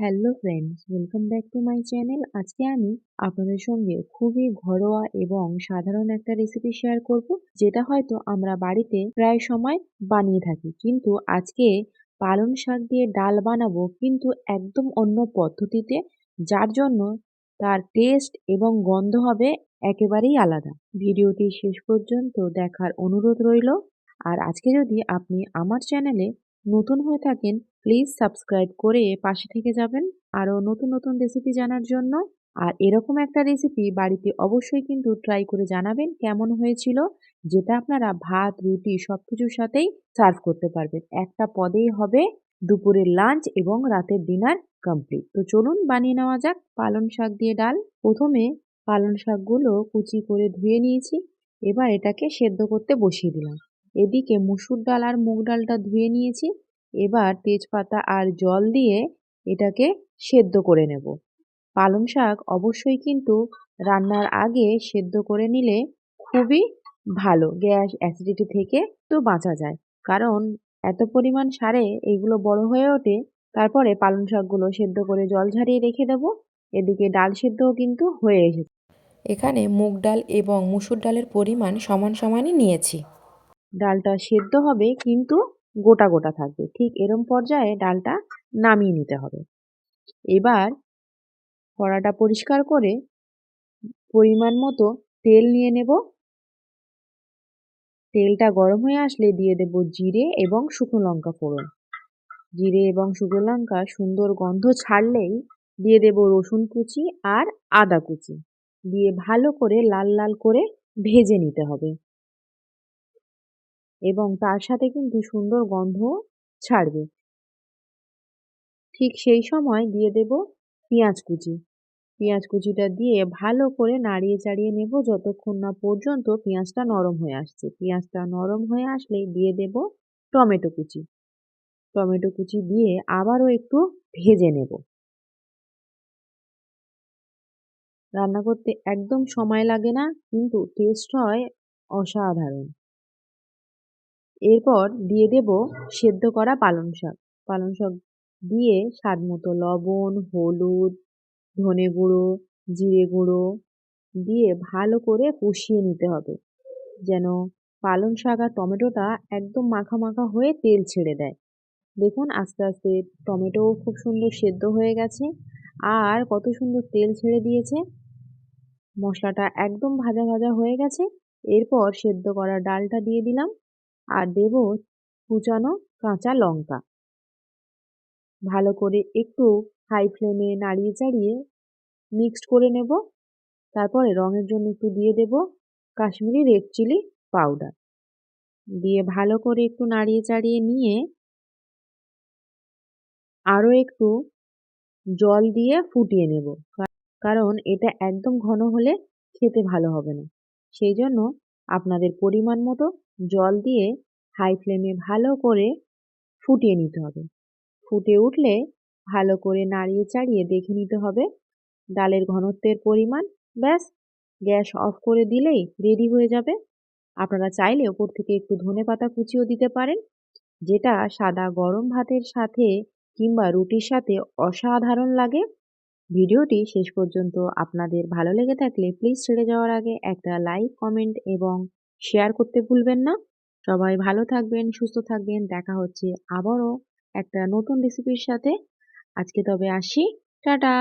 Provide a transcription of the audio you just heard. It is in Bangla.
Hello friends welcome back to my channel আজকে আমি আপনাদের সঙ্গে খুবই ঘরোয়া এবং সাধারণ একটা রেসিপি শেয়ার করব, যেটা হয়তো আমরা বাড়িতে প্রায় সময় বানিয়ে থাকি। কিন্তু আজকে পালং শাক দিয়ে ডাল বানাবো কিন্তু একদম অন্য পদ্ধতিতে, যার জন্য তার টেস্ট এবং গন্ধ হবে একেবারেই আলাদা। ভিডিওটি শেষ পর্যন্ত দেখার অনুরোধ রইল। আর আজকে যদি আপনি আমার চ্যানেলে নতুন হয়ে থাকেন প্লিজ সাবস্ক্রাইব করে পাশে থেকে যাবেন আরও নতুন নতুন রেসিপি জানার জন্য। আর এরকম একটা রেসিপি বাড়িতে অবশ্যই কিন্তু ট্রাই করে জানাবেন কেমন হয়েছিল, যেটা আপনারা ভাত, রুটি সব কিছুর সাথেই সার্ভ করতে পারবেন। একটা পদেই হবে দুপুরের লাঞ্চ এবং রাতের ডিনার কমপ্লিট তো চলুন বানিয়ে নেওয়া যাক পালং শাক দিয়ে ডাল। প্রথমে পালং শাকগুলো কুচি করে ধুয়ে নিয়েছি, এবার এটাকে সেদ্ধ করতে বসিয়ে দিলাম। এদিকে মুসুর ডাল আর মুগ ডালটা ধুয়ে নিয়েছি। এবার তেজপাতা আর জল দিয়ে এটাকে সেদ্ধ করে নেব। পালং শাক অবশ্যই কিন্তু রান্নার আগে সেদ্ধ করে নিলে খুবই ভালো গ্যাস অ্যাসিডিটি থেকে তো বাঁচা যায়। কারণ এত পরিমাণ সারে এগুলো বড় হয়ে ওঠে তারপরে পালং শাকগুলো সেদ্ধ করে জল ঝারিয়ে রেখে দেবো। এদিকে ডাল সেদ্ধও কিন্তু হয়ে এসেছে। এখানে মুগ ডাল এবং মুসুর ডালের পরিমাণ সমান সমানই নিয়েছি। ডালটা সেদ্ধ হবে কিন্তু গোটা গোটা থাকবে। ঠিক এরম পর্যায়ে ডালটা নামিয়ে নিতে হবে। এবার কড়াটা পরিষ্কার করে পরিমাণ মতো তেল নিয়ে নেব। তেলটা গরম হয়ে আসলে দিয়ে দেব জিরে এবং শুকনো লঙ্কা ফোড়ন। জিরে এবং শুকনো লঙ্কা সুন্দর গন্ধ ছাড়লেই দিয়ে দেব রসুন কুচি আর আদা কুচি। দিয়ে ভালো করে লাল লাল করে ভেজে নিতে হবে। এবং তার সাথে কিন্তু সুন্দর গন্ধ ছাড়বে। ঠিক সেই সময় দিয়ে দেব পেঁয়াজ কুচি। পেঁয়াজ কুচিটা দিয়ে ভালো করে নাড়িয়ে চাড়িয়ে নেব যতক্ষণ না পর্যন্ত পেঁয়াজটা নরম হয়ে আসছে। পেঁয়াজটা নরম হয়ে আসলে দিয়ে দেব টমেটো কুচি। টমেটো কুচি দিয়ে আবারও একটু ভেজে নেব। রান্না করতে একদম সময় লাগে না, কিন্তু টেস্ট হয় অসাধারণ। এরপর দিয়ে দেব সেদ্ধ করা পালং শাক। পালং শাক দিয়ে স্বাদ মতো লবণ, হলুদ, ধনে গুঁড়ো, জিরে গুঁড়ো দিয়ে ভালো করে কষিয়ে নিতে হবে। যেন পালং শাক আর টমেটোটা একদম মাখা মাখা হয়ে তেল ছেড়ে দেয়। দেখুন আস্তে আস্তে টমেটোও খুব সুন্দর সেদ্ধ হয়ে গেছে। আর কত সুন্দর তেল ছেড়ে দিয়েছে। মশলাটা একদম ভাজা ভাজা হয়ে গেছে। এরপর সেদ্ধ করা ডালটা দিয়ে দিলাম। আর দেব কুচানো কাঁচা লঙ্কা। ভালো করে একটু হাই ফ্লেমে নাড়িয়ে চাড়িয়ে মিক্সড করে নেব। তারপরে রঙের জন্য একটু দিয়ে দেব কাশ্মীরি রেড চিলি পাউডার দিয়ে ভালো করে একটু নাড়িয়ে চাড়িয়ে নিয়ে আরও একটু জল দিয়ে ফুটিয়ে নেব। কারণ এটা একদম ঘন হলে খেতে ভালো হবে না। সেই জন্য আপনাদের পরিমাণ মতো জল দিয়ে হাই ফ্লেমে ভালো করে ফুটিয়ে নিতে হবে। ফুটে উঠলে ভালো করে নাড়িয়ে চাড়িয়ে দেখে নিতে হবে ডালের ঘনত্বের পরিমাণ। ব্যাস, গ্যাস অফ করে দিলেই রেডি হয়ে যাবে। আপনারা চাইলে ওপর থেকে একটু ধনে পাতা কুচিও দিতে পারেন, যেটা সাদা গরম ভাতের সাথে কিংবা রুটির সাথে অসাধারণ লাগে। ভিডিওটি শেষ পর্যন্ত আপনাদের ভালো লেগে থাকলে প্লিজ ছেড়ে যাওয়ার আগে একটা লাইক কমেন্ট এবং শেয়ার করতে ভুলবেন না। সবাই ভালো থাকবেন, সুস্থ থাকবেন। দেখা হচ্ছে আবারও একটা নতুন রেসিপির সাথে। আজকে তবে আসি। টাটা!